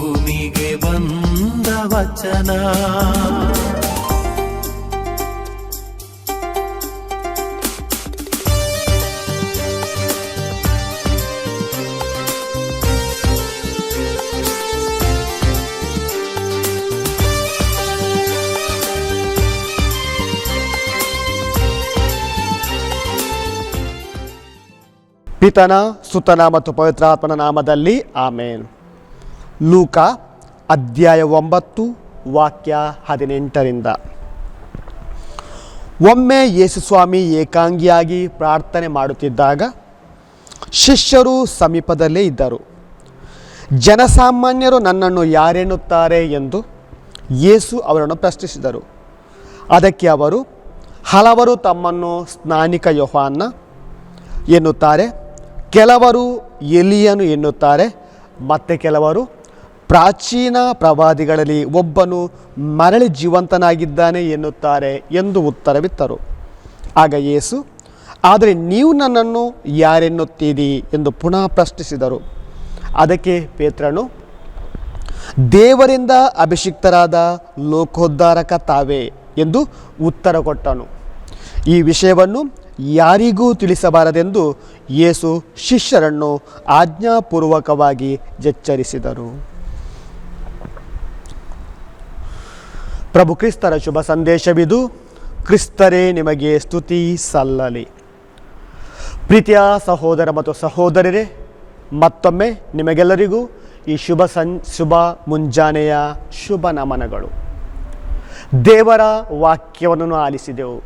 ಭೂಮಿಗೆ ಬಂದ ವಚನ. ಪಿತನ ಸುತನ ಮತ್ತು ಪವಿತ್ರಾತ್ಮನ ನಾಮದಲ್ಲಿ ಆಮೇನ್. ಲೂಕ ಅಧ್ಯಾಯ ಒಂಬತ್ತು, ವಾಕ್ಯ ಹದಿನೆಂಟರಿಂದ. ಒಮ್ಮೆ ಯೇಸುಸ್ವಾಮಿ ಏಕಾಂಗಿಯಾಗಿ ಪ್ರಾರ್ಥನೆ ಮಾಡುತ್ತಿದ್ದಾಗ ಶಿಷ್ಯರು ಸಮೀಪದಲ್ಲೇ ಇದ್ದರು. ಜನಸಾಮಾನ್ಯರು ನನ್ನನ್ನು ಯಾರೆನ್ನುತ್ತಾರೆ ಎಂದು ಯೇಸು ಅವರನ್ನು ಪ್ರಶ್ನಿಸಿದರು. ಅದಕ್ಕೆ ಅವರು, ಹಲವರು ತಮ್ಮನ್ನು ಸ್ನಾನಿಕ ಯೋಹಾನ್ನ ಎನ್ನುತ್ತಾರೆ, ಕೆಲವರು ಎಲಿಯನು ಎನ್ನುತ್ತಾರೆ, ಮತ್ತೆ ಕೆಲವರು ಪ್ರಾಚೀನ ಪ್ರವಾದಿಗಳಲ್ಲಿ ಒಬ್ಬನು ಮರಳಿ ಜೀವಂತನಾಗಿದ್ದಾನೆ ಎನ್ನುತ್ತಾರೆ ಎಂದು ಉತ್ತರವಿತ್ತರು. ಆಗ ಯೇಸು, ಆದರೆ ನೀವು ನನ್ನನ್ನು ಯಾರೆನ್ನುತ್ತೀರಿ? ಎಂದು ಪುನಃ ಪ್ರಶ್ನಿಸಿದರು. ಅದಕ್ಕೆ ಪೇತ್ರನು, ದೇವರಿಂದ ಅಭಿಷಿಕ್ತರಾದ ಲೋಕೋದ್ಧಾರಕ ತಾವೇ? ಎಂದು ಉತ್ತರ ಕೊಟ್ಟನು. ಈ ವಿಷಯವನ್ನು ಯಾರಿಗೂ ತಿಳಿಸಬಾರದೆಂದು ಯೇಸು ಶಿಷ್ಯರನ್ನು ಆಜ್ಞಾಪೂರ್ವಕವಾಗಿ ಎಚ್ಚರಿಸಿದರು. ಪ್ರಭು ಕ್ರಿಸ್ತರ ಶುಭ ಸಂದೇಶವಿದು. ಕ್ರಿಸ್ತರೇ ನಿಮಗೆ ಸ್ತುತಿ ಸಲ್ಲಲಿ. ಪ್ರೀತಿಯ ಸಹೋದರ ಮತ್ತು ಸಹೋದರರೇ, ಮತ್ತೊಮ್ಮೆ ನಿಮಗೆಲ್ಲರಿಗೂ ಈ ಶುಭ ಸಂ, ಶುಭ ಮುಂಜಾನೆಯ ಶುಭ ನಮನಗಳು. ದೇವರ ವಾಕ್ಯವನ್ನು ಆಲಿಸಿದೆವು.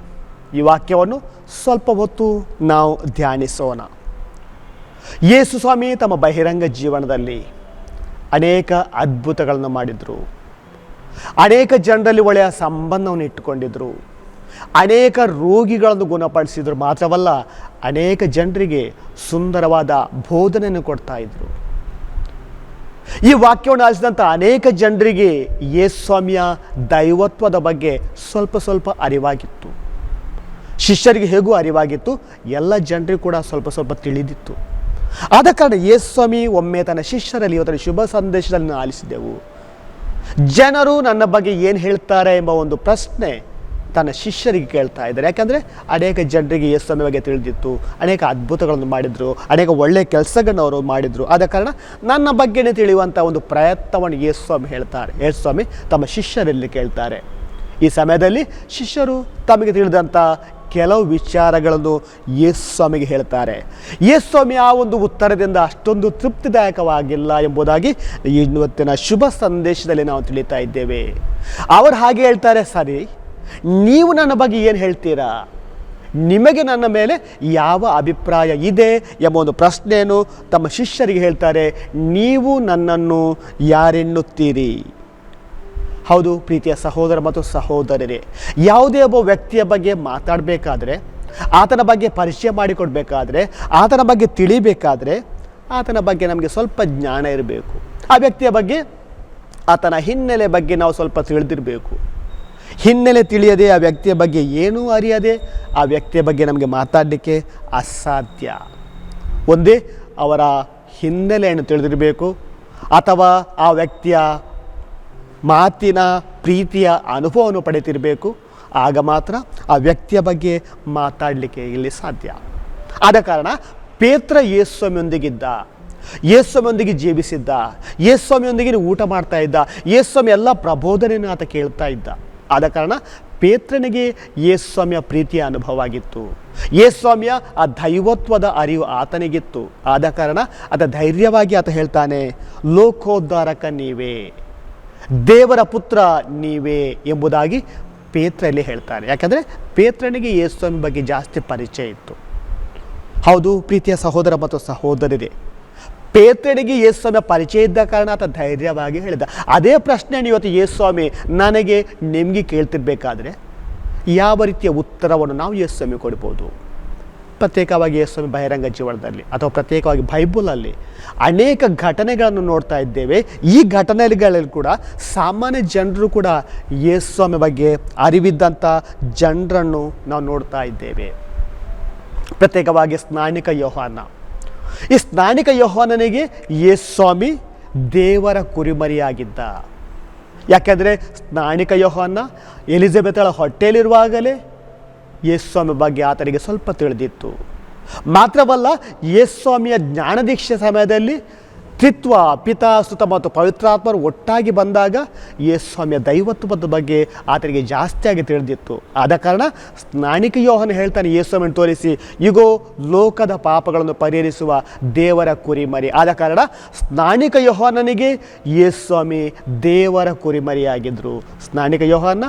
ಈ ವಾಕ್ಯವನ್ನು ಸ್ವಲ್ಪ ಹೊತ್ತು ನಾವು ಧ್ಯಾನಿಸೋಣ. ಯೇಸು ಸ್ವಾಮಿ ತಮ್ಮ ಬಹಿರಂಗ ಜೀವನದಲ್ಲಿ ಅನೇಕ ಅದ್ಭುತಗಳನ್ನು ಮಾಡಿದರು. ಅನೇಕ ಜನರಲ್ಲಿ ಒಳ್ಳೆಯ ಸಂಬಂಧವನ್ನು ಇಟ್ಟುಕೊಂಡಿದ್ದರು ಅನೇಕ ರೋಗಿಗಳನ್ನು ಗುಣಪಡಿಸಿದ್ರು. ಮಾತ್ರವಲ್ಲ, ಅನೇಕ ಜನರಿಗೆ ಸುಂದರವಾದ ಬೋಧನೆಯನ್ನು ಕೊಡ್ತಾ ಇದ್ರು. ಈ ವಾಕ್ಯವನ್ನು ಆಲಿಸಿದಂಥ ಅನೇಕ ಜನರಿಗೆ ಯೇಸ್ವಾಮಿಯ ದೈವತ್ವದ ಬಗ್ಗೆ ಸ್ವಲ್ಪ ಸ್ವಲ್ಪ ಅರಿವಾಗಿತ್ತು. ಶಿಷ್ಯರಿಗೆ ಹೇಗೂ ಅರಿವಾಗಿತ್ತು. ಎಲ್ಲ ಜನರಿಗೂ ಕೂಡ ಸ್ವಲ್ಪ ಸ್ವಲ್ಪ ತಿಳಿದಿತ್ತು. ಆದ ಕಾರಣ ಯೇಸ್ವಾಮಿ ಒಮ್ಮೆ ತನ್ನ ಶಿಷ್ಯರಲ್ಲಿ ಇವತ್ತರ ಶುಭ ಸಂದೇಶದಲ್ಲಿ ಆಲಿಸಿದೆವು. ಜನರು ನನ್ನ ಬಗ್ಗೆ ಏನು ಹೇಳ್ತಾರೆ ಎಂಬ ಒಂದು ಪ್ರಶ್ನೆ ತನ್ನ ಶಿಷ್ಯರಿಗೆ ಕೇಳ್ತಾ ಇದ್ದಾರೆ. ಯಾಕಂದರೆ ಅನೇಕ ಜನರಿಗೆ ಯೇಸ್ವಾಮಿ ಬಗ್ಗೆ ತಿಳಿದಿತ್ತು, ಅನೇಕ ಅದ್ಭುತಗಳನ್ನು ಮಾಡಿದರು, ಅನೇಕ ಒಳ್ಳೆಯ ಕೆಲಸಗಳನ್ನು ಅವರು ಮಾಡಿದರು. ಆದ ಕಾರಣ ನನ್ನ ಬಗ್ಗೆನೇ ತಿಳಿಯುವಂಥ ಒಂದು ಪ್ರಯತ್ನವನ್ನು ಸ್ವಾಮಿ ಹೇಳ್ತಾರೆ. ಯೇಸ್ವಾಮಿ ತಮ್ಮ ಶಿಷ್ಯರಲ್ಲಿ ಕೇಳ್ತಾರೆ. ಈ ಸಮಯದಲ್ಲಿ ಶಿಷ್ಯರು ತಮಗೆ ತಿಳಿದಂಥ ಕೆಲವು ವಿಚಾರಗಳನ್ನು ಯೇಸ್ವಾಮಿಗೆ ಹೇಳ್ತಾರೆ. ಯೇಸ್ವಾಮಿ ಆ ಒಂದು ಉತ್ತರದಿಂದ ಅಷ್ಟೊಂದು ತೃಪ್ತಿದಾಯಕವಾಗಿಲ್ಲ ಎಂಬುದಾಗಿ ಇವತ್ತಿನ ಶುಭ ಸಂದೇಶದಲ್ಲಿ ನಾವು ತಿಳಿತಾ ಇದ್ದೇವೆ. ಅವರು ಹಾಗೆ ಹೇಳ್ತಾರೆ, ಸರಿ, ನೀವು ನನ್ನ ಬಗ್ಗೆ ಏನು ಹೇಳ್ತೀರಾ? ನಿಮಗೆ ನನ್ನ ಮೇಲೆ ಯಾವ ಅಭಿಪ್ರಾಯ ಇದೆ ಎಂಬ ಒಂದು ಪ್ರಶ್ನೆಯನ್ನು ತಮ್ಮ ಶಿಷ್ಯರಿಗೆ ಹೇಳ್ತಾರೆ. ನೀವು ನನ್ನನ್ನು ಯಾರೆನ್ನುತ್ತೀರಿ? ಹೌದು, ಪ್ರೀತಿಯ ಸಹೋದರ ಮತ್ತು ಸಹೋದರರೇ ಯಾವುದೇ ಒಬ್ಬ ವ್ಯಕ್ತಿಯ ಬಗ್ಗೆ ಮಾತಾಡಬೇಕಾದ್ರೆ, ಆತನ ಬಗ್ಗೆ ಪರಿಚಯ ಮಾಡಿಕೊಡ್ಬೇಕಾದ್ರೆ, ಆತನ ಬಗ್ಗೆ ತಿಳಿಬೇಕಾದ್ರೆ, ಆತನ ಬಗ್ಗೆ ನಮಗೆ ಸ್ವಲ್ಪ ಜ್ಞಾನ ಇರಬೇಕು. ಆ ವ್ಯಕ್ತಿಯ ಬಗ್ಗೆ, ಆತನ ಹಿನ್ನೆಲೆ ಬಗ್ಗೆ ನಾವು ಸ್ವಲ್ಪ ತಿಳಿದಿರಬೇಕು. ಹಿನ್ನೆಲೆ ತಿಳಿಯದೆ ಆ ವ್ಯಕ್ತಿಯ ಬಗ್ಗೆ ಏನೂ ಅರಿಯದೆ, ಆ ವ್ಯಕ್ತಿಯ ಬಗ್ಗೆ ನಮಗೆ ಮಾತಾಡಲಿಕ್ಕೆ ಅಸಾಧ್ಯ. ಒಂದೇ ಅವರ ಹಿನ್ನೆಲೆಯನ್ನು ತಿಳಿದಿರಬೇಕು, ಅಥವಾ ಆ ವ್ಯಕ್ತಿಯ ಮಾತಿನ ಪ್ರೀತಿಯ ಅನುಭವವನ್ನು ಪಡೆತಿರಬೇಕು ಆಗ ಮಾತ್ರ ಆ ವ್ಯಕ್ತಿಯ ಬಗ್ಗೆ ಮಾತಾಡಲಿಕ್ಕೆ ಇಲ್ಲಿ ಸಾಧ್ಯ. ಆದ ಕಾರಣ ಪೇತ್ರ ಯೇಸ್ವಾಮಿಯೊಂದಿಗಿದ್ದ ಯೇಸ್ವಾಮಿಯೊಂದಿಗೆ ಜೀವಿಸಿದ್ದ ಯೇಸ್ವಾಮಿಯೊಂದಿಗೆ ಊಟ ಮಾಡ್ತಾ ಇದ್ದ ಯೇಸ್ವಾಮಿ ಎಲ್ಲ ಪ್ರಬೋಧನೆಯನ್ನು ಆತ ಕೇಳ್ತಾ ಇದ್ದ. ಆದ ಕಾರಣ ಪೇತ್ರನಿಗೆ ಯೇಸ್ವಾಮಿಯ ಪ್ರೀತಿಯ ಅನುಭವ ಆಗಿತ್ತು ಯೇಸ್ವಾಮಿಯ ಆ ದೈವತ್ವದ ಅರಿವು ಆತನಿಗಿತ್ತು. ಆದ ಕಾರಣ ಆತ ಧೈರ್ಯವಾಗಿ ಆತ ಹೇಳ್ತಾನೆ, ಲೋಕೋದ್ಧಾರಕ ನೀವೇ. ದೇವರ ಪುತ್ರ ನೀವೇ ಎಂಬುದಾಗಿ ಪೇತ್ರಲ್ಲಿ ಹೇಳ್ತಾರೆ. ಯಾಕಂದರೆ ಪೇತ್ರನಿಗೆ ಯೇಸುವಿನ ಬಗ್ಗೆ ಜಾಸ್ತಿ ಪರಿಚಯ ಇತ್ತು. ಹೌದು, ಪ್ರೀತಿಯ ಸಹೋದರ ಮತ್ತು ಸಹೋದರಿದೆ ಪೇತ್ರನಿಗೆ ಯೇಸ್ವಾಮಿ ಪರಿಚಯ ಇದ್ದ ಕಾರಣ ಆತ ಧೈರ್ಯವಾಗಿ ಹೇಳಿದ. ಅದೇ ಪ್ರಶ್ನೆ ಇವತ್ತು ಯೇಸ್ವಾಮಿ ನನಗೆ ನಿಮಗೆ ಕೇಳ್ತಿರ್ಬೇಕಾದ್ರೆ ಯಾವ ರೀತಿಯ ಉತ್ತರವನ್ನು ನಾವು ಯೇಸ್ವಾಮಿ ಕೊಡ್ಬೋದು? ಪ್ರತ್ಯೇಕವಾಗಿ ಯೇಸ್ವಾಮಿ ಬಹಿರಂಗ ಜೀವನದಲ್ಲಿ ಅಥವಾ ಪ್ರತ್ಯೇಕವಾಗಿ ಬೈಬಲಲ್ಲಿ ಅನೇಕ ಘಟನೆಗಳನ್ನು ನೋಡ್ತಾ ಇದ್ದೇವೆ. ಈ ಘಟನೆಗಳಲ್ಲಿ ಕೂಡ ಸಾಮಾನ್ಯ ಜನರು ಕೂಡ ಯೇಸ್ವಾಮಿ ಬಗ್ಗೆ ಅರಿವಿದ್ದಂಥ ಜನರನ್ನು ನಾವು ನೋಡ್ತಾ ಇದ್ದೇವೆ. ಪ್ರತ್ಯೇಕವಾಗಿ ಸ್ನಾನಿಕ ಯೋಹಾನ. ಈ ಸ್ನಾನಿಕ ಯೋಹಾನನಿಗೆ ಯೇಸ್ವಾಮಿ ದೇವರ ಕುರಿಮರಿಯಾಗಿದ್ದ. ಯಾಕೆಂದರೆ ಸ್ನಾನಿಕ ಯೋಹಾನ ಎಲಿಜಬೆತಳ ಹೊಟ್ಟೆಯಲ್ಲಿರುವಾಗಲೇ ಯೇಸ್ವಾಮಿ ಬಗ್ಗೆ ಆತನಿಗೆ ಸ್ವಲ್ಪ ತಿಳಿದಿತ್ತು. ಮಾತ್ರವಲ್ಲ ಯೇಸ್ವಾಮಿಯ ಜ್ಞಾನದೀಕ್ಷೆ ಸಮಯದಲ್ಲಿ ತ್ರಿತ್ವ ಪಿತಾ ಸುತ ಮತ್ತು ಪವಿತ್ರಾತ್ಮರು ಒಟ್ಟಾಗಿ ಬಂದಾಗ ಯೇಸ್ವಾಮಿಯ ದೈವತ್ವದ ಬಗ್ಗೆ ಆತನಿಗೆ ಜಾಸ್ತಿಯಾಗಿ ತಿಳಿದಿತ್ತು. ಆದ ಕಾರಣ ಸ್ನಾನಿಕ ಯೋಹನ ಹೇಳ್ತಾನೆ ಯೇಸ್ವಾಮಿಯನ್ನು ತೋರಿಸಿ, ಇಗೋ, ಲೋಕದ ಪಾಪಗಳನ್ನು ಪರಿಹರಿಸುವ ದೇವರ ಕುರಿಮರಿ. ಆದ ಕಾರಣ ಸ್ನಾನಿಕ ಯೋಹನನಿಗೆ ಯೇಸ್ವಾಮಿ ದೇವರ ಕುರಿಮರಿಯಾಗಿದ್ದರು ಸ್ನಾನಿಕ ಯೋಹಾನ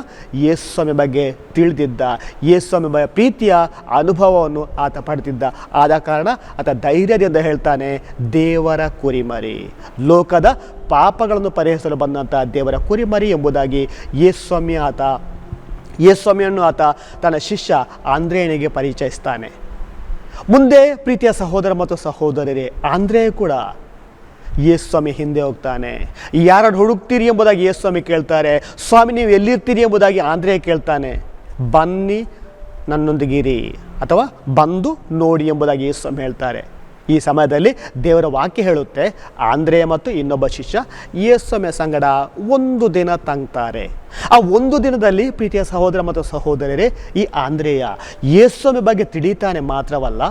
ಯೇಸ್ವಾಮಿ ಬಗ್ಗೆ ತಿಳಿದಿದ್ದ ಯೇಸ್ವಾಮಿ ಬಗ್ಗೆ ಪ್ರೀತಿಯ ಅನುಭವವನ್ನು ಆತ ಪಡೆದಿದ್ದ. ಆದ ಕಾರಣ ಆತ ಧೈರ್ಯದಿಂದ ಹೇಳ್ತಾನೆ, ದೇವರ ಕುರಿಮರಿ. ಲೋಕದ ಪಾಪಗಳನ್ನು ಪರಿಹರಿಸಲು ಬಂದಂತಹ ದೇವರ ಕುರಿಮರಿ ಎಂಬುದಾಗಿ ಯೇಸ್ವಾಮಿ ಆತ ಯೇಸ್ವಾಮಿಯನ್ನು ಆತ ತನ್ನ ಶಿಷ್ಯ ಆಂದ್ರೇಯನಿಗೆ ಪರಿಚಯಿಸ್ತಾನೆ. ಮುಂದೆ ಪ್ರೀತಿಯ ಸಹೋದರ ಮತ್ತು ಸಹೋದರರೇ ಆಂದ್ರೇಯ ಕೂಡ ಯೇಸ್ವಾಮಿ ಹಿಂದೆ ಹೋಗ್ತಾನೆ. ಯಾರನ್ನು ಹುಡುಕ್ತೀರಿ ಎಂಬುದಾಗಿ ಯೇಸ್ವಾಮಿ ಕೇಳ್ತಾರೆ. ಸ್ವಾಮಿ, ನೀವು ಎಲ್ಲಿರ್ತೀರಿ ಎಂಬುದಾಗಿ ಆಂದ್ರೇಯ ಕೇಳ್ತಾನೆ. ಬನ್ನಿ ನನ್ನೊಂದಿಗಿರಿ ಅಥವಾ ಬಂದು ನೋಡಿ ಎಂಬುದಾಗಿ ಯೇಸ್ವಾಮಿ ಹೇಳ್ತಾರೆ. ಈ ಸಮಯದಲ್ಲಿ ದೇವರ ವಾಕ್ಯ ಹೇಳುತ್ತೆ, ಆಂದ್ರೇಯ ಮತ್ತು ಇನ್ನೊಬ್ಬ ಶಿಷ್ಯ ಯೇಸೊಮೆ ಸಂಗಡ ಒಂದು ದಿನ ತಂಗ್ತಾರೆ. ಆ ಒಂದು ದಿನದಲ್ಲಿ ಪ್ರೀತಿಯ ಸಹೋದರ ಮತ್ತು ಸಹೋದರರೇ ಈ ಆಂದ್ರೇಯ ಯೇಸೊಮೆ ಬಗ್ಗೆ ತಿಳಿತಾನೆ ಮಾತ್ರವಲ್ಲ,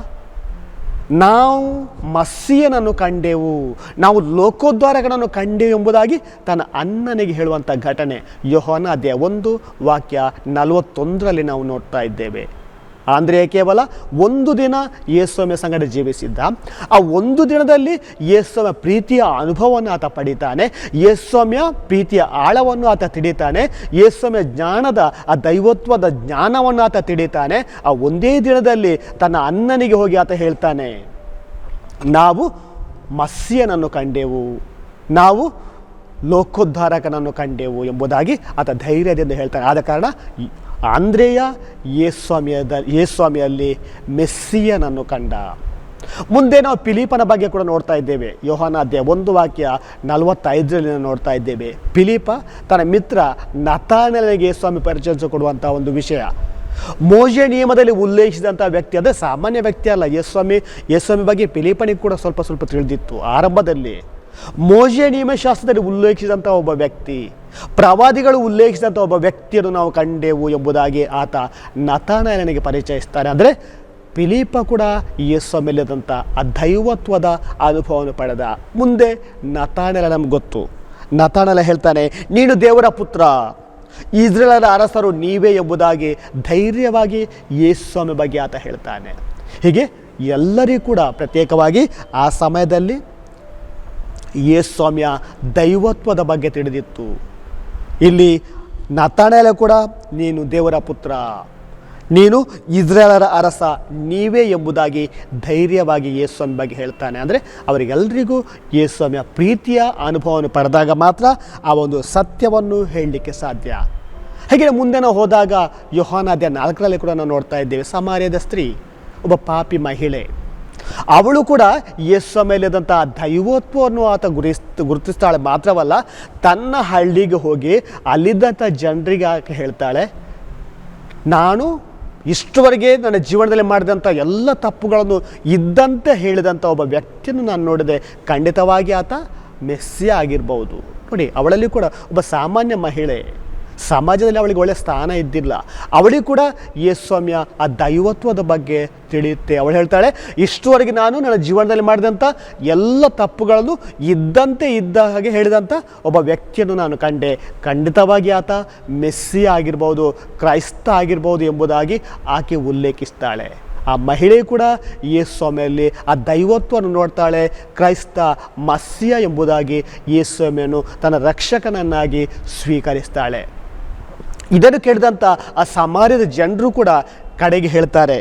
ನಾವು ಮಸ್ಸಿಯನನ್ನು ಕಂಡೆವು, ನಾವು ಲೋಕೋದ್ವಾರಗಳನ್ನು ಕಂಡೆವು ಎಂಬುದಾಗಿ ತನ್ನ ಅಣ್ಣನಿಗೆ ಹೇಳುವಂಥ ಘಟನೆ. ಯೋಹನ ಅದೇ ಒಂದು, ವಾಕ್ಯ ನಲವತ್ತೊಂದರಲ್ಲಿ ನಾವು ನೋಡ್ತಾ ಇದ್ದೇವೆ. ಅಂದರೆ ಕೇವಲ ಒಂದು ದಿನ ಯೇಸುವೆ ಸಂಗಡ ಜೀವಿಸಿದ್ದ. ಆ ಒಂದು ದಿನದಲ್ಲಿ ಯೇಸುವ ಪ್ರೀತಿಯ ಅನುಭವವನ್ನು ಆತ ಪಡಿತಾನೆ. ಯೇಸ್ವಾಮಿಯ ಪ್ರೀತಿಯ ಆಳವನ್ನು ಆತ ತಿಳಿತಾನೆ. ಯೇಸ್ವಾಮಿಯ ಜ್ಞಾನದ, ಆ ದೈವತ್ವದ ಜ್ಞಾನವನ್ನು ಆತ ತಿಳಿತಾನೆ. ಆ ಒಂದೇ ದಿನದಲ್ಲಿ ತನ್ನ ಅಣ್ಣನಿಗೆ ಹೋಗಿ ಆತ ಹೇಳ್ತಾನೆ, ನಾವು ಮಸ್ಯನನ್ನು ಕಂಡೆವು. ನಾವು ಲೋಕೋದ್ಧಾರಕನನ್ನು ಕಂಡೆವು ಎಂಬುದಾಗಿ ಆತ ಧೈರ್ಯದಿಂದ ಹೇಳ್ತಾನೆ. ಆದ ಕಾರಣ ಆಂದ್ರೇಯ ಯೇಸ್ವಾಮಿಯದ ಯೇಸ್ವಾಮಿಯಲ್ಲಿ ಮೆಸ್ಸಿಯನನ್ನು ಕಂಡ. ಮುಂದೆ ನಾವು ಪಿಲೀಪನ ಬಗ್ಗೆ ಕೂಡ ನೋಡ್ತಾ ಇದ್ದೇವೆ. ಯೋಹಾನ ಅಧ್ಯಾಯ ಒಂದು ವಾಕ್ಯ ನಲವತ್ತೈದರಲ್ಲಿ ನೋಡ್ತಾ ಇದ್ದೇವೆ. ಪಿಲೀಪ ತನ್ನ ಮಿತ್ರ ನತಾನಲಿಗೆ ಯೇಸ್ವಾಮಿ ಪರಿಚಯಿಸಿಕೊಡುವಂಥ ಒಂದು ವಿಷಯ. ಮೋಜೆ ನಿಯಮದಲ್ಲಿ ಉಲ್ಲೇಖಿಸಿದಂಥ ವ್ಯಕ್ತಿ ಅಂದರೆ ಸಾಮಾನ್ಯ ವ್ಯಕ್ತಿ ಅಲ್ಲ. ಯೇಸ್ವಾಮಿ ಯೇಸ್ವಾಮಿ ಬಗ್ಗೆ ಪಿಲೀಪನಿಗೆ ಕೂಡ ಸ್ವಲ್ಪ ಸ್ವಲ್ಪ ತಿಳಿದಿತ್ತು. ಆರಂಭದಲ್ಲಿ ಮೋಜೆ ನಿಯಮಶಾಸ್ತ್ರದಲ್ಲಿ ಉಲ್ಲೇಖಿಸಿದಂಥ ಒಬ್ಬ ವ್ಯಕ್ತಿ, ಪ್ರವಾದಿಗಳು ಉಲ್ಲೇಖಿಸಿದಂಥ ಒಬ್ಬ ವ್ಯಕ್ತಿಯನ್ನು ನಾವು ಕಂಡೆವು ಎಂಬುದಾಗಿ ಆತ ನತಾನಯನಿಗೆ ಪರಿಚಯಿಸ್ತಾನೆ ಅಂದರೆ ಪಿಲೀಪ ಕೂಡ ಯೇಸ್ವಾಮಿಯಲ್ಲಿದ್ದಂಥ ಆ ದೈವತ್ವದ ಅನುಭವವನ್ನು ಪಡೆದ. ಮುಂದೆ ನತಾನೆಲ ನಮ್ಗೆ ಗೊತ್ತು. ನತಾನೆಲ ಹೇಳ್ತಾನೆ, ನೀನು ದೇವರ ಪುತ್ರ ಇಸ್ರೇಲರ ಅರಸರು ನೀವೇ ಎಂಬುದಾಗಿ ಧೈರ್ಯವಾಗಿ ಯೇಸ್ವಾಮಿ ಬಗ್ಗೆ ಆತ ಹೇಳ್ತಾನೆ. ಹೀಗೆ ಎಲ್ಲರಿಗೂ ಕೂಡ ಪ್ರತ್ಯೇಕವಾಗಿ ಆ ಸಮಯದಲ್ಲಿ ಯೇಸ್ವಾಮಿಯ ದೈವತ್ವದ ಬಗ್ಗೆ ತಿಳಿದಿತ್ತು. ಇಲ್ಲಿ ನತಾಣೆಲ ಕೂಡ ನೀನು ದೇವರ ಪುತ್ರ. ನೀನು ಇಸ್ರೇಲರ ಅರಸ ನೀವೇ ಎಂಬುದಾಗಿ ಧೈರ್ಯವಾಗಿ ಯೇಸ್ವಾಮಿ ಬಗ್ಗೆ ಹೇಳ್ತಾನೆ. ಅಂದರೆ ಅವರಿಗೆಲ್ಲರಿಗೂ ಯೇಸ್ವಾಮಿಯ ಪ್ರೀತಿಯ ಅನುಭವವನ್ನು ಪಡೆದಾಗ ಮಾತ್ರ ಆ ಒಂದು ಸತ್ಯವನ್ನು ಹೇಳಲಿಕ್ಕೆ ಸಾಧ್ಯ. ಹಾಗೆ ಮುಂದೆ ನಾವು ಹೋದಾಗ ಯೋಹಾನಾದ್ಯ ನಾಲ್ಕರಲ್ಲಿ ಕೂಡ ನಾವು ನೋಡ್ತಾ ಇದ್ದೇವೆ. ಸಮಾರ್ಯದ ಸ್ತ್ರೀ, ಒಬ್ಬ ಪಾಪಿ ಮಹಿಳೆ. ಅವಳು ಕೂಡ ಯೇಸು ಮೇಲಿದಂಥ ದೈವತ್ವವನ್ನು ಆತ ಗುರಿಸ್ ಗುರುತಿಸ್ತಾಳೆ. ಮಾತ್ರವಲ್ಲ, ತನ್ನ ಹಳ್ಳಿಗೆ ಹೋಗಿ ಅಲ್ಲಿದ್ದಂಥ ಜನರಿಗೆ ಆಕೆ ಹೇಳ್ತಾಳೆ, ನಾನು ಇಷ್ಟುವರೆಗೆ ನನ್ನ ಜೀವನದಲ್ಲಿ ಮಾಡಿದಂಥ ಎಲ್ಲ ತಪ್ಪುಗಳನ್ನು ಇದ್ದಂತೆ ಹೇಳಿದಂಥ ಒಬ್ಬ ವ್ಯಕ್ತಿಯನ್ನು ನಾನು ನೋಡಿದೆ. ಖಂಡಿತವಾಗಿ ಆತ ಮೆಸ್ಸಿ ಆಗಿರ್ಬೋದು. ನೋಡಿ, ಅವಳಲ್ಲಿ ಕೂಡ ಒಬ್ಬ ಸಾಮಾನ್ಯ ಮಹಿಳೆ. ಸಮಾಜದಲ್ಲಿ ಅವಳಿಗೆ ಒಳ್ಳೆಯ ಸ್ಥಾನ ಇದ್ದಿಲ್ಲ. ಅವಳಿಗೆ ಕೂಡ ಯೇಸ್ವಾಮ್ಯ ಆ ದೈವತ್ವದ ಬಗ್ಗೆ ತಿಳಿಯುತ್ತೆ. ಅವಳು ಹೇಳ್ತಾಳೆ, ಇಷ್ಟುವರೆಗೆ ನಾನು ನನ್ನ ಜೀವನದಲ್ಲಿ ಮಾಡಿದಂಥ ಎಲ್ಲ ತಪ್ಪುಗಳನ್ನು ಇದ್ದಂತೆ ಇದ್ದ ಹಾಗೆ ಹೇಳಿದಂಥ ಒಬ್ಬ ವ್ಯಕ್ತಿಯನ್ನು ನಾನು ಕಂಡೆ. ಖಂಡಿತವಾಗಿ ಆತ ಮೆಸ್ಸಿ ಆಗಿರ್ಬೋದು, ಕ್ರೈಸ್ತ ಆಗಿರ್ಬೋದು ಎಂಬುದಾಗಿ ಆಕೆ ಉಲ್ಲೇಖಿಸ್ತಾಳೆ. ಆ ಮಹಿಳೆ ಕೂಡ ಯೇಸ್ವಾಮಿಯಲ್ಲಿ ಆ ದೈವತ್ವವನ್ನು ನೋಡ್ತಾಳೆ. ಕ್ರೈಸ್ತ ಮಸ್ಯ ಎಂಬುದಾಗಿ ಯೇಸ್ವಾಮಿಯನ್ನು ತನ್ನ ರಕ್ಷಕನನ್ನಾಗಿ ಸ್ವೀಕರಿಸ್ತಾಳೆ. ಇದನ್ನು ಕೇಳಿದಂಥ ಆ ಸಮಾಜದ ಜನರು ಕೂಡ ಕಡೆಗೆ ಹೇಳ್ತಾರೆ,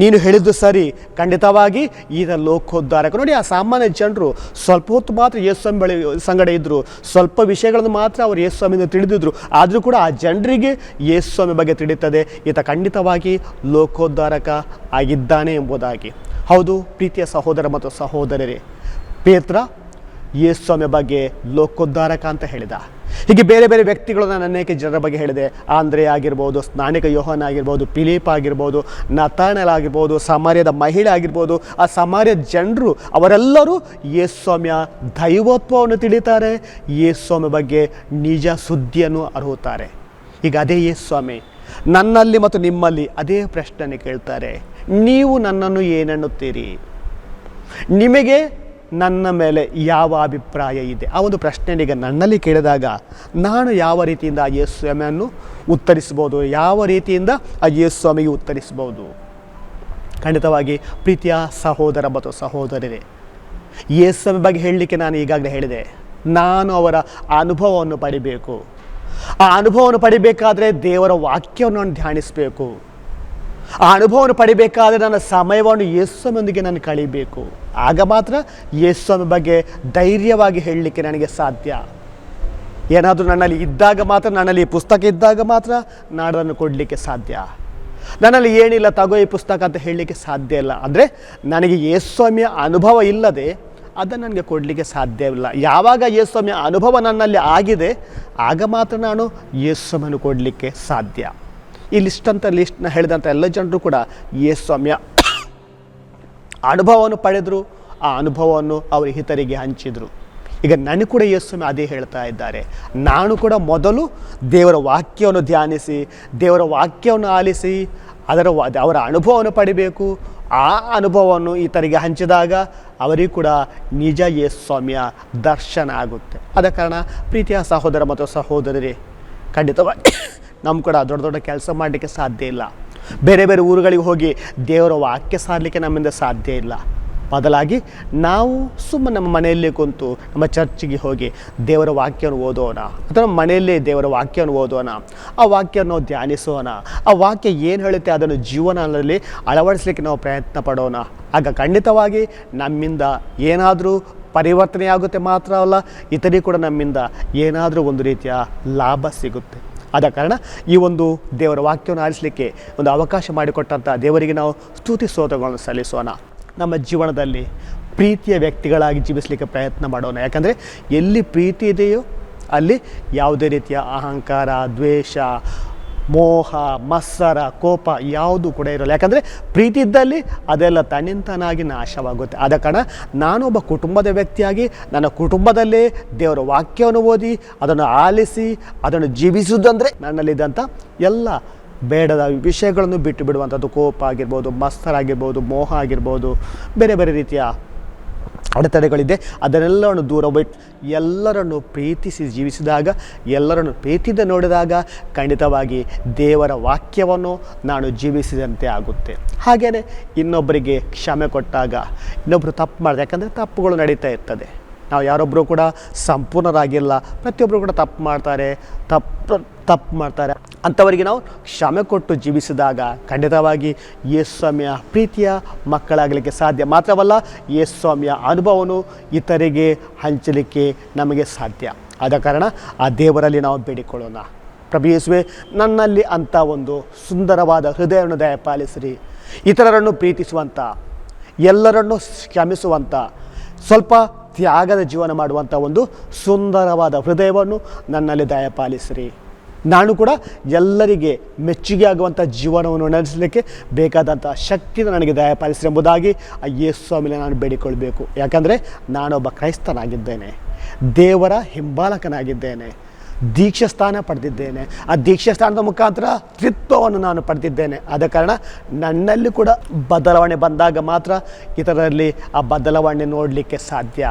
ನೀನು ಹೇಳಿದ್ದು ಸರಿ, ಖಂಡಿತವಾಗಿ ಈತ ಲೋಕೋದ್ಧಾರಕ. ನೋಡಿ, ಆ ಸಾಮಾನ್ಯ ಜನರು ಸ್ವಲ್ಪ ಹೊತ್ತು ಮಾತ್ರ ಯೇಸ್ವಾಮಿ ಬಳಿ ಸಂಗಡ ಇದ್ದರು ಸ್ವಲ್ಪ ವಿಷಯಗಳನ್ನು ಮಾತ್ರ ಅವರು ಯೇಸ್ವಾಮಿಯಿಂದ ತಿಳಿದಿದ್ರು. ಆದರೂ ಕೂಡ ಆ ಜನರಿಗೆ ಯೇಸ್ವಾಮಿ ಬಗ್ಗೆ ತಿಳಿಯುತ್ತದೆ, ಈತ ಖಂಡಿತವಾಗಿ ಲೋಕೋದ್ಧಾರಕ ಆಗಿದ್ದಾನೆ ಎಂಬುದಾಗಿ. ಹೌದು, ಪ್ರೀತಿಯ ಸಹೋದರ ಮತ್ತು ಸಹೋದರರೇ, ಪೇತ್ರ ಯೇಸ್ವಾಮಿ ಬಗ್ಗೆ ಲೋಕೋದ್ಧಾರಕ ಅಂತ ಹೇಳಿದ. ಹೀಗೆ ಬೇರೆ ಬೇರೆ ವ್ಯಕ್ತಿಗಳು ನಾನು ಅನೇಕ ಜನರ ಬಗ್ಗೆ ಹೇಳಿದೆ? ಆಂಧ್ರೆ ಆಗಿರ್ಬೋದು, ಸ್ನಾನಿಕ ಯೋಹನ್ ಆಗಿರ್ಬೋದು ಪಿಲೀಪ್ ಆಗಿರ್ಬೋದು, ನತಾನಲ್ ಆಗಿರ್ಬೋದು, ಸಮಾರ್ಯದ ಮಹಿಳೆ ಆಗಿರ್ಬೋದು, ಆ ಸಮಾರ್ಯ ಜನರು ಅವರೆಲ್ಲರೂ ಯೇಸ್ವಾಮಿಯ ದೈವತ್ವವನ್ನು ತಿಳಿತಾರೆ ಯೇಸ್ವಾಮಿ ಬಗ್ಗೆ ನಿಜ ಸುದ್ದಿಯನ್ನು ಅರಿಹುತ್ತಾರೆ. ಈಗ ಅದೇ ಯೇಸ್ವಾಮಿ ನನ್ನಲ್ಲಿ ಮತ್ತು ನಿಮ್ಮಲ್ಲಿ ಅದೇ ಪ್ರಶ್ನೆ ಕೇಳ್ತಾರೆ. ನೀವು ನನ್ನನ್ನು ಏನೆನ್ನುತ್ತೀರಿ? ನಿಮಗೆ ನನ್ನ ಮೇಲೆ ಯಾವ ಅಭಿಪ್ರಾಯ ಇದೆ? ಆ ಒಂದು ಪ್ರಶ್ನೆನೀಗ ನನ್ನಲ್ಲಿ ಕೇಳಿದಾಗ ನಾನು ಯಾವ ರೀತಿಯಿಂದ ಆ ಸ್ವಾಮಿಯನ್ನು ಉತ್ತರಿಸ್ಬೋದು ಯಾವ ರೀತಿಯಿಂದ ಆ ಸ್ವಾಮಿಗೆ ಉತ್ತರಿಸ್ಬೋದು ಖಂಡಿತವಾಗಿ ಪ್ರೀತಿಯ ಸಹೋದರ ಮತ್ತು ಸಹೋದರರೇ ಸ್ವಾಮಿ ಬಗ್ಗೆ ಹೇಳಲಿಕ್ಕೆ ನಾನು ಈಗಾಗಲೇ ಹೇಳಿದೆ, ನಾನು ಅವರ ಅನುಭವವನ್ನು ಪಡಿಬೇಕು. ಆ ಅನುಭವವನ್ನು ಪಡಿಬೇಕಾದರೆ ದೇವರ ವಾಕ್ಯವನ್ನು ನಾನು ಧ್ಯಾನಿಸಬೇಕು. ಆ ಅನುಭವವನ್ನು ಪಡಿಬೇಕಾದ್ರೆ ನನ್ನ ಸಮಯವನ್ನು ಯೇಸ್ವಾಮಿಯೊಂದಿಗೆ ನಾನು ಕಳಿಬೇಕು. ಆಗ ಮಾತ್ರ ಯೇಸ್ವಾಮಿ ಬಗ್ಗೆ ಧೈರ್ಯವಾಗಿ ಹೇಳಲಿಕ್ಕೆ ನನಗೆ ಸಾಧ್ಯ. ಏನಾದರೂ ನನ್ನಲ್ಲಿ ಇದ್ದಾಗ ಮಾತ್ರ, ನನ್ನಲ್ಲಿ ಪುಸ್ತಕ ಇದ್ದಾಗ ಮಾತ್ರ ನಾಡನ್ನು ಕೊಡಲಿಕ್ಕೆ ಸಾಧ್ಯ. ನನ್ನಲ್ಲಿ ಏನಿಲ್ಲ, ತಗೋ ಈ ಪುಸ್ತಕ ಅಂತ ಹೇಳಲಿಕ್ಕೆ ಸಾಧ್ಯ ಇಲ್ಲ. ಅಂದರೆ ನನಗೆ ಯೇಸ್ವಾಮಿಯ ಅನುಭವ ಇಲ್ಲದೆ ಅದನ್ನು ನನಗೆ ಕೊಡಲಿಕ್ಕೆ ಸಾಧ್ಯವಿಲ್ಲ ಯಾವಾಗ ಯೇಸ್ವಾಮಿಯ ಅನುಭವ ನನ್ನಲ್ಲಿ ಆಗಿದೆ, ಆಗ ಮಾತ್ರ ನಾನು ಯೇಸ್ವಾಮಿಯನ್ನು ಕೊಡಲಿಕ್ಕೆ ಸಾಧ್ಯ. ಈ ಲಿಸ್ಟ್ ಅಂತ ಲಿಸ್ಟ್ನ ಹೇಳಿದಂಥ ಎಲ್ಲ ಜನರು ಕೂಡ ಯೇಸ್ವಾಮಿಯ ಅನುಭವವನ್ನು ಪಡೆದರು, ಆ ಅನುಭವವನ್ನು ಅವರ ಹಿತರಿಗೆ ಹಂಚಿದರು. ಈಗ ನನಗೆ ಕೂಡ ಯೇಸ್ವಾಮಿ ಅದೇ ಹೇಳ್ತಾ ಇದ್ದಾರೆ. ನಾನು ಕೂಡ ಮೊದಲು ದೇವರ ವಾಕ್ಯವನ್ನು ಧ್ಯಾನಿಸಿ, ದೇವರ ವಾಕ್ಯವನ್ನು ಆಲಿಸಿ, ಅದರ ಅವರ ಅನುಭವವನ್ನು ಪಡಿಬೇಕು. ಆ ಅನುಭವವನ್ನು ಈತರಿಗೆ ಹಂಚಿದಾಗ ಅವರಿಗೂ ಕೂಡ ನಿಜ ಯೇಸ್ವಾಮಿಯ ದರ್ಶನ ಆಗುತ್ತೆ. ಆದ ಕಾರಣ ಪ್ರೀತಿಯ ಸಹೋದರ ಮತ್ತು ಸಹೋದರರೇ ಖಂಡಿತವಾಗಿ ನಮ್ಮ ಕೂಡ ದೊಡ್ಡ ದೊಡ್ಡ ಕೆಲಸ ಮಾಡಲಿಕ್ಕೆ ಸಾಧ್ಯ ಇಲ್ಲ. ಬೇರೆ ಬೇರೆ ಊರುಗಳಿಗೆ ಹೋಗಿ ದೇವರ ವಾಕ್ಯ ಸಾರಲಿಕ್ಕೆ ನಮ್ಮಿಂದ ಸಾಧ್ಯ ಇಲ್ಲ. ಬದಲಾಗಿ ನಾವು ಸುಮ್ಮನೆ ನಮ್ಮ ಮನೆಯಲ್ಲೇ ಕುಂತು ನಮ್ಮ ಚರ್ಚಿಗೆ ಹೋಗಿ ದೇವರ ವಾಕ್ಯವನ್ನು ಓದೋಣ. ಅಥವಾ ನಮ್ಮ ಮನೆಯಲ್ಲೇ ದೇವರ ವಾಕ್ಯವನ್ನು ಓದೋಣ. ಆ ವಾಕ್ಯವನ್ನು ಧ್ಯಾನಿಸೋಣ. ಆ ವಾಕ್ಯ ಏನು ಹೇಳುತ್ತೆ ಅದನ್ನು ಜೀವನದಲ್ಲಿ ಅಳವಡಿಸಲಿಕ್ಕೆ ನಾವು ಪ್ರಯತ್ನ ಪಡೋಣ. ಆಗ ಖಂಡಿತವಾಗಿ ನಮ್ಮಿಂದ ಏನಾದರೂ ಪರಿವರ್ತನೆ ಆಗುತ್ತೆ ಮಾತ್ರ ಅಲ್ಲ ಇತರಿಗೆ ಕೂಡ ನಮ್ಮಿಂದ ಏನಾದರೂ ಒಂದು ರೀತಿಯ ಲಾಭ ಸಿಗುತ್ತೆ. ಆದ ಕಾರಣ ಈ ಒಂದು ದೇವರ ವಾಕ್ಯವನ್ನು ಆಲಿಸಲಿಕ್ಕೆ ಒಂದು ಅವಕಾಶ ಮಾಡಿಕೊಟ್ಟಂಥ ದೇವರಿಗೆ ನಾವು ಸ್ತುತಿ ಸ್ತೋತ್ರಗಳನ್ನು ಸಲ್ಲಿಸೋಣ. ನಮ್ಮ ಜೀವನದಲ್ಲಿ ಪ್ರೀತಿಯ ವ್ಯಕ್ತಿಗಳಾಗಿ ಜೀವಿಸಲಿಕ್ಕೆ ಪ್ರಯತ್ನ ಮಾಡೋಣ. ಯಾಕಂದರೆ ಎಲ್ಲಿ ಪ್ರೀತಿ ಇದೆಯೋ ಅಲ್ಲಿ ಯಾವುದೇ ರೀತಿಯ ಅಹಂಕಾರ, ದ್ವೇಷ ಮೋಹ, ಮತ್ಸರ, ಕೋಪ ಯಾವುದು ಕೂಡ ಇರೋಲ್ಲ. ಯಾಕಂದರೆ ಪ್ರೀತಿ ಇದ್ದಲ್ಲಿ ಅದೆಲ್ಲ ತನ್ನಿಂತನಾಗಿ ನಾಶವಾಗುತ್ತೆ. ಆದ ಕಾರಣ ನಾನೊಬ್ಬ ಕುಟುಂಬದ ವ್ಯಕ್ತಿಯಾಗಿ ನನ್ನ ಕುಟುಂಬದಲ್ಲೇ ದೇವರ ವಾಕ್ಯವನ್ನು ಓದಿ, ಅದನ್ನು ಆಲಿಸಿ, ಅದನ್ನು ಜೀವಿಸುವುದಂದರೆ ನನ್ನಲ್ಲಿದ್ದಂಥ ಎಲ್ಲ ಬೇಡದ ವಿಷಯಗಳನ್ನು ಬಿಟ್ಟು ಬಿಡುವಂಥದ್ದು ಕೋಪ ಆಗಿರ್ಬೋದು ಮಸ್ತರಾಗಿರ್ಬೋದು ಮೋಹ ಆಗಿರ್ಬೋದು, ಬೇರೆ ಬೇರೆ ರೀತಿಯ ಅಡೆತಡೆಗಳಿದೆ. ಅದನ್ನೆಲ್ಲವನ್ನು ದೂರ ಬಿಟ್ಟು ಎಲ್ಲರನ್ನು ಪ್ರೀತಿಸಿ ಜೀವಿಸಿದಾಗ, ಎಲ್ಲರನ್ನು ಪ್ರೀತಿಯಿಂದ ನೋಡಿದಾಗ ಖಂಡಿತವಾಗಿ ದೇವರ ವಾಕ್ಯವನ್ನು ನಾನು ಜೀವಿಸಿದಂತೆ ಆಗುತ್ತೆ. ಹಾಗೆಯೇ ಇನ್ನೊಬ್ಬರಿಗೆ ಕ್ಷಮೆ ಕೊಟ್ಟಾಗ ಇನ್ನೊಬ್ಬರು ತಪ್ಪು ಮಾಡಿದೆ. ಯಾಕಂದರೆ ತಪ್ಪುಗಳು ನಡೀತಾ ಇರ್ತದೆ. ನಾವು ಯಾರೊಬ್ಬರು ಕೂಡ ಸಂಪೂರ್ಣರಾಗಿಲ್ಲ. ಪ್ರತಿಯೊಬ್ಬರು ಕೂಡ ತಪ್ಪು ಮಾಡ್ತಾರೆ. ತಪ್ಪು ತಪ್ಪು ಮಾಡ್ತಾರೆ. ಅಂಥವರಿಗೆ ನಾವು ಕ್ಷಮೆ ಕೊಟ್ಟು ಜೀವಿಸಿದಾಗ ಖಂಡಿತವಾಗಿ ಯೇಸ್ವಾಮಿಯ ಪ್ರೀತಿಯ ಮಕ್ಕಳಾಗಲಿಕ್ಕೆ ಸಾಧ್ಯ. ಮಾತ್ರವಲ್ಲ ಯೇಸ್ವಾಮಿಯ ಅನುಭವವನ್ನು ಇತರಿಗೆ ಹಂಚಲಿಕ್ಕೆ ನಮಗೆ ಸಾಧ್ಯ. ಆದ ಕಾರಣ ಆ ದೇವರಲ್ಲಿ ನಾವು ಬೇಡಿಕೊಳ್ಳೋಣ. ಪ್ರಭು ನನ್ನಲ್ಲಿ ಅಂಥ ಒಂದು ಸುಂದರವಾದ ಹೃದಯವನ್ನು ದಯಪಾಲಿಸಿರಿ. ಇತರರನ್ನು ಪ್ರೀತಿಸುವಂಥ, ಎಲ್ಲರನ್ನು ಕ್ಷಮಿಸುವಂಥ, ಸ್ವಲ್ಪ ತ್ಯಾಗದ ಜೀವನ ಮಾಡುವಂಥ ಒಂದು ಸುಂದರವಾದ ಹೃದಯವನ್ನು ನನ್ನಲ್ಲಿ ದಯಪಾಲಿಸಿರಿ. ನಾನು ಕೂಡ ಎಲ್ಲರಿಗೆ ಮೆಚ್ಚುಗೆ ಆಗುವಂಥ ಜೀವನವನ್ನು ನಡೆಸಲಿಕ್ಕೆ ಬೇಕಾದಂಥ ಶಕ್ತಿನ ನನಗೆ ದಯಪಾಲಿಸಿ ಎಂಬುದಾಗಿ ಆ ಯೇಸು ಸ್ವಾಮಿನ ನಾನು ಬೇಡಿಕೊಳ್ಬೇಕು. ಯಾಕಂದರೆ ನಾನೊಬ್ಬ ಕ್ರೈಸ್ತನಾಗಿದ್ದೇನೆ. ದೇವರ ಹಿಂಬಾಲಕನಾಗಿದ್ದೇನೆ. ದೀಕ್ಷಾ ಸ್ಥಾನ ಪಡೆದಿದ್ದೇನೆ. ಆ ದೀಕ್ಷಾ ಸ್ಥಾನದ ಮುಖಾಂತರ ತ್ರಿತ್ವವನ್ನು ನಾನು ಪಡೆದಿದ್ದೇನೆ. ಆದ ಕಾರಣ ನನ್ನಲ್ಲಿ ಕೂಡ ಬದಲಾವಣೆ ಬಂದಾಗ ಮಾತ್ರ ಇತರರಲ್ಲಿ ಆ ಬದಲಾವಣೆ ನೋಡಲಿಕ್ಕೆ ಸಾಧ್ಯ.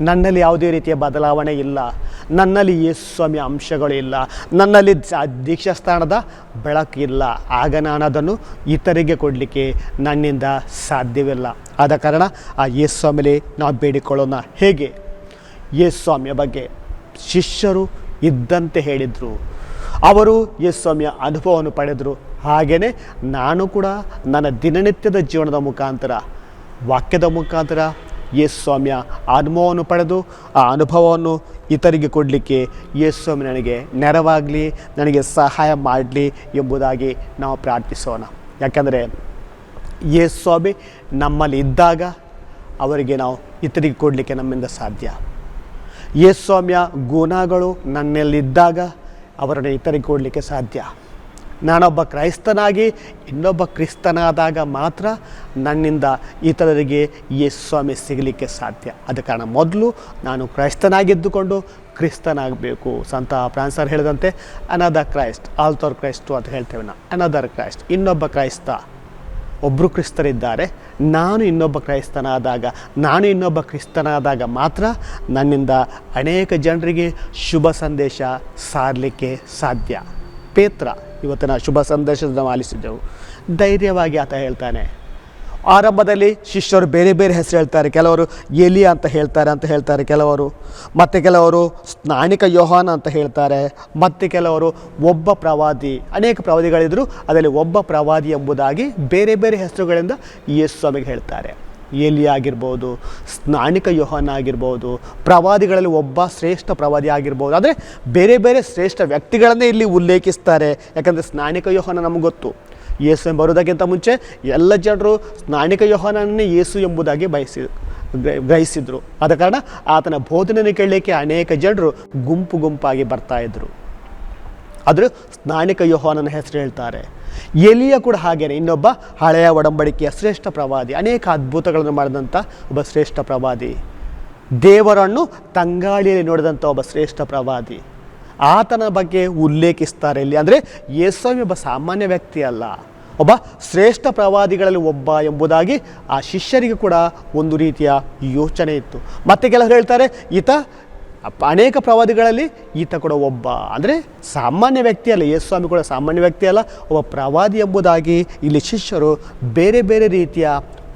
ನನ್ನಲ್ಲಿ ಯಾವುದೇ ರೀತಿಯ ಬದಲಾವಣೆ ಇಲ್ಲ. ನನ್ನಲ್ಲಿ ಯೇಸು ಸ್ವಾಮಿ ಅಂಶಗಳಿಲ್ಲ, ನನ್ನಲ್ಲಿ ದೀಕ್ಷಾ ಸ್ಥಾನದ ಬೆಳಕಿಲ್ಲ. ಆಗ ನಾನು ಅದನ್ನು ಇತರಿಗೆ ಕೊಡಲಿಕ್ಕೆ ನನ್ನಿಂದ ಸಾಧ್ಯವಿಲ್ಲ. ಆದ ಕಾರಣ ಆ ಯೇಸು ಸ್ವಾಮಿಲಿ ನಾವು ಬೇಡಿಕೊಳ್ಳೋಣ. ಹೇಗೆ? ಯೇಸು ಸ್ವಾಮಿಯ ಬಗ್ಗೆ ಶಿಷ್ಯರು ಇದ್ದಂತೆ ಹೇಳಿದರು. ಅವರು ಯೇಸು ಸ್ವಾಮಿಯ ಅನುಭವವನ್ನು ಪಡೆದರು. ಹಾಗೆಯೇ ನಾನು ಕೂಡ ನನ್ನ ದಿನನಿತ್ಯದ ಜೀವನದ ಮುಖಾಂತರ, ವಾಕ್ಯದ ಮುಖಾಂತರ ಯೇಸು ಸ್ವಾಮಿಯ ಅನುಭವವನ್ನು ಪಡೆದು ಆ ಅನುಭವವನ್ನು ಇತರಿಗೆ ಕೊಡಲಿಕ್ಕೆ ಯೇಸು ಸ್ವಾಮಿ ನನಗೆ ನೆರವಾಗಲಿ, ನನಗೆ ಸಹಾಯ ಮಾಡಲಿ ಎಂಬುದಾಗಿ ನಾವು ಪ್ರಾರ್ಥಿಸೋಣ. ಯಾಕೆಂದರೆ ಯೇಸು ಸ್ವಾಮಿ ನಮ್ಮಲ್ಲಿ ಇದ್ದಾಗ ಅವರಿಗೆ ನಾವು ಇತರಿಗೆ ಕೊಡಲಿಕ್ಕೆ ನಮ್ಮಿಂದ ಸಾಧ್ಯ. ಯೇಸು ಸ್ವಾಮಿಯ ಗುಣಗಳು ನನ್ನಲ್ಲಿದ್ದಾಗ ಅವರನ್ನು ಇತರಿಗೆ ಕೊಡಲಿಕ್ಕೆ ಸಾಧ್ಯ. ನಾನೊಬ್ಬ ಕ್ರೈಸ್ತನಾಗಿ, ಇನ್ನೊಬ್ಬ ಕ್ರಿಸ್ತನಾದಾಗ ಮಾತ್ರ ನನ್ನಿಂದ ಇತರರಿಗೆ ಯೇಸು ಸ್ವಾಮಿ ಸಿಗಲಿಕ್ಕೆ ಸಾಧ್ಯ. ಆದ ಕಾರಣ ಮೊದಲು ನಾನು ಕ್ರೈಸ್ತನಾಗಿದ್ದುಕೊಂಡು ಕ್ರಿಸ್ತನಾಗಬೇಕು. ಸಂತ ಪ್ರಾನ್ಸರ್ ಹೇಳಿದಂತೆ ಅನದರ್ ಕ್ರೈಸ್ಟ್ ಆಲ್ತೋರ್ ಕ್ರೈಸ್ಟು ಅಂತ ಹೇಳ್ತೇವೆ ನಾವು. ಅನದರ್ ಕ್ರೈಸ್ಟ್ ಇನ್ನೊಬ್ಬ ಕ್ರೈಸ್ತ. ಒಬ್ಬರು ಕ್ರಿಸ್ತರಿದ್ದಾರೆ. ನಾನು ಇನ್ನೊಬ್ಬ ಕ್ರೈಸ್ತನಾದಾಗ, ನಾನು ಇನ್ನೊಬ್ಬ ಕ್ರಿಸ್ತನಾದಾಗ ಮಾತ್ರ ನನ್ನಿಂದ ಅನೇಕ ಜನರಿಗೆ ಶುಭ ಸಂದೇಶ ಸಾರಲಿಕ್ಕೆ ಸಾಧ್ಯ. ಪೇತ್ರ ಇವತ್ತಿನ ಶುಭ ಸಂದೇಶದ ನಾವು ಆಲಿಸಿದ್ದೆವು. ಧೈರ್ಯವಾಗಿ ಆತ ಹೇಳ್ತಾನೆ. ಆರಂಭದಲ್ಲಿ ಶಿಷ್ಯರು ಬೇರೆ ಬೇರೆ ಹೆಸರು ಹೇಳ್ತಾರೆ. ಕೆಲವರು ಎಲಿ ಅಂತ ಹೇಳ್ತಾರೆ ಅಂತ ಹೇಳ್ತಾರೆ ಕೆಲವರು. ಮತ್ತು ಕೆಲವರು ಸ್ನಾನಿಕ ಯೋಹಾನ ಅಂತ ಹೇಳ್ತಾರೆ. ಮತ್ತು ಕೆಲವರು ಒಬ್ಬ ಪ್ರವಾದಿ. ಅನೇಕ ಪ್ರವಾದಿಗಳಿದ್ದರು ಅದರಲ್ಲಿ ಒಬ್ಬ ಪ್ರವಾದಿ ಎಂಬುದಾಗಿ ಬೇರೆ ಬೇರೆ ಹೆಸರುಗಳಿಂದ ಯೇಸು ಸ್ವಾಮಿಗೆ ಹೇಳ್ತಾರೆ. ಎಲಿ ಆಗಿರ್ಬೋದು ಸ್ನಾನಿಕ ಯೋಹನ ಆಗಿರ್ಬೋದು, ಪ್ರವಾದಿಗಳಲ್ಲಿ ಒಬ್ಬ ಶ್ರೇಷ್ಠ ಪ್ರವಾದಿ ಆಗಿರ್ಬೋದು. ಆದರೆ ಬೇರೆ ಬೇರೆ ಶ್ರೇಷ್ಠ ವ್ಯಕ್ತಿಗಳನ್ನೇ ಇಲ್ಲಿ ಉಲ್ಲೇಖಿಸ್ತಾರೆ. ಯಾಕಂದರೆ ಸ್ನಾನಿಕ ಯೋಹನ ನಮ್ಗೆ ಗೊತ್ತು. ಯೇಸು ಬರೋದಕ್ಕಿಂತ ಮುಂಚೆ ಎಲ್ಲ ಜನರು ಸ್ನಾನಿಕ ಯೋಹನನ್ನೇ ಯೇಸು ಎಂಬುದಾಗಿ ಬಯಸಿ ಗ್ರಹಿಸಿದರು. ಆದ ಕಾರಣ ಆತನ ಬೋಧನೆಯನ್ನು ಕೇಳಲಿಕ್ಕೆ ಅನೇಕ ಜನರು ಗುಂಪು ಗುಂಪಾಗಿ ಬರ್ತಾ ಇದ್ರು. ಆದರೂ ಸ್ನಾನಿಕ ಯೋಹಾನನ ಹೆಸರು ಹೇಳ್ತಾರೆ. ಎಲಿಯ ಕೂಡ ಹಾಗೇನೆ. ಇನ್ನೊಬ್ಬ ಹಳೆಯ ಒಡಂಬಡಿಕೆಯ ಶ್ರೇಷ್ಠ ಪ್ರವಾದಿ. ಅನೇಕ ಅದ್ಭುತಗಳನ್ನು ಮಾಡಿದಂಥ ಒಬ್ಬ ಶ್ರೇಷ್ಠ ಪ್ರವಾದಿ. ದೇವರನ್ನು ತಂಗಾಳಿಯಲ್ಲಿ ನೋಡಿದಂಥ ಒಬ್ಬ ಶ್ರೇಷ್ಠ ಪ್ರವಾದಿ. ಆತನ ಬಗ್ಗೆ ಉಲ್ಲೇಖಿಸ್ತಾರೆ ಇಲ್ಲಿ. ಅಂದರೆ ಯೇಸ್ವಾಮಿ ಒಬ್ಬ ಸಾಮಾನ್ಯ ವ್ಯಕ್ತಿ ಅಲ್ಲ ಒಬ್ಬ ಶ್ರೇಷ್ಠ ಪ್ರವಾದಿಗಳಲ್ಲಿ ಒಬ್ಬ ಎಂಬುದಾಗಿ ಆ ಶಿಷ್ಯರಿಗೆ ಕೂಡ ಒಂದು ರೀತಿಯ ಯೋಚನೆ ಇತ್ತು. ಮತ್ತೆ ಕೆಲವರು ಹೇಳ್ತಾರೆ, ಈತ ಅನೇಕ ಪ್ರವಾದಿಗಳಲ್ಲಿ ಈತ ಕೂಡ ಒಬ್ಬ. ಅಂದರೆ ಸಾಮಾನ್ಯ ವ್ಯಕ್ತಿ ಅಲ್ಲ, ಯೇಸು ಸ್ವಾಮಿ ಕೂಡ ಸಾಮಾನ್ಯ ವ್ಯಕ್ತಿ ಅಲ್ಲ. ಒಬ್ಬ ಪ್ರವಾದಿ ಎಂಬುದಾಗಿ ಇಲ್ಲಿ ಶಿಷ್ಯರು ಬೇರೆ ಬೇರೆ ರೀತಿಯ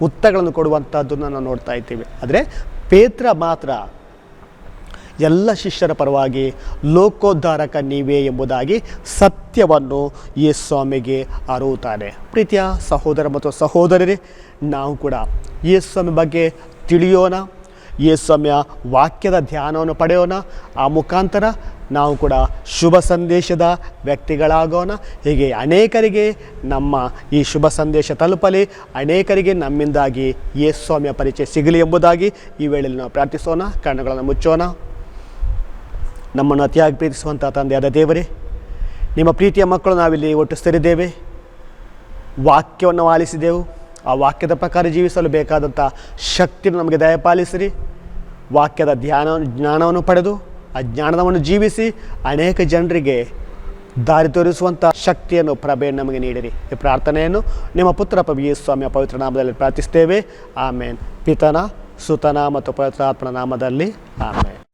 ಉತ್ತರಗಳನ್ನು ಕೊಡುವಂಥದ್ದನ್ನು ನಾವು ನೋಡ್ತಾ ಇದ್ದೀವಿ. ಆದರೆ ಪೇತ್ರ ಮಾತ್ರ ಎಲ್ಲ ಶಿಷ್ಯರ ಪರವಾಗಿ ಲೋಕೋದ್ಧಾರಕ ನೀವೇ ಎಂಬುದಾಗಿ ಸತ್ಯವನ್ನು ಯೇಸು ಸ್ವಾಮಿಗೆ ಪ್ರೀತಿಯ ಸಹೋದರ ಮತ್ತು ಸಹೋದರರೇ ನಾವು ಕೂಡ ಯೇಸು ಸ್ವಾಮಿ ಬಗ್ಗೆ ತಿಳಿಯೋಣ. ಯೇಸು ಸಮಯ ವಾಕ್ಯದ ಧ್ಯಾನವನ್ನು ಪಡೆಯೋಣ. ಆ ಮುಖಾಂತರ ನಾವು ಕೂಡ ಶುಭ ಸಂದೇಶದ ವ್ಯಕ್ತಿಗಳಾಗೋಣ. ಹೀಗೆ ಅನೇಕರಿಗೆ ನಮ್ಮ ಈ ಶುಭ ಸಂದೇಶ ತಲುಪಲಿ. ಅನೇಕರಿಗೆ ನಮ್ಮಿಂದಾಗಿ ಯೇಸ್ವಾಮಿಯ ಸ್ವಾಮಿಯ ಪರಿಚಯ ಸಿಗಲಿ ಎಂಬುದಾಗಿ ಈ ವೇಳೆಯಲ್ಲಿ ನಾವು ಪ್ರಾರ್ಥಿಸೋಣ. ಕಣ್ಣುಗಳನ್ನು ಮುಚ್ಚೋಣ. ನಮ್ಮನ್ನು ಅತಿಯಾಗಿ ಪ್ರೀತಿಸುವಂಥ ತಂದೆಯಾದ ದೇವರೇ, ನಿಮ್ಮ ಪ್ರೀತಿಯ ಮಕ್ಕಳು ನಾವಿಲ್ಲಿ ಒಟ್ಟು ಸೇರಿದ್ದೇವೆ. ವಾಕ್ಯವನ್ನು ಆಲಿಸಿದೆವು. ಆ ವಾಕ್ಯದ ಪ್ರಕಾರ ಜೀವಿಸಲು ಬೇಕಾದಂಥ ಶಕ್ತಿಯನ್ನು ನಮಗೆ ದಯಪಾಲಿಸಿರಿ. ವಾಕ್ಯದ ಧ್ಯಾನ, ಜ್ಞಾನವನ್ನು ಪಡೆದು ಆ ಜ್ಞಾನವನ್ನು ಜೀವಿಸಿ ಅನೇಕ ಜನರಿಗೆ ದಾರಿ ತೋರಿಸುವಂಥ ಶಕ್ತಿಯನ್ನು ಪ್ರಭೆಯನ್ನು ನಮಗೆ ನೀಡಿರಿ. ಈ ಪ್ರಾರ್ಥನೆಯನ್ನು ನಿಮ್ಮ ಪುತ್ರ ಪ್ರಭು ಸ್ವಾಮಿಯ ಪವಿತ್ರ ನಾಮದಲ್ಲಿ ಪ್ರಾರ್ಥಿಸ್ತೇವೆ ಆಮೇನ್. ಪಿತನ, ಸುತನ ಮತ್ತು ಪವಿತ್ರಾತ್ಮನ ನಾಮದಲ್ಲಿ ಆಮೇನ್.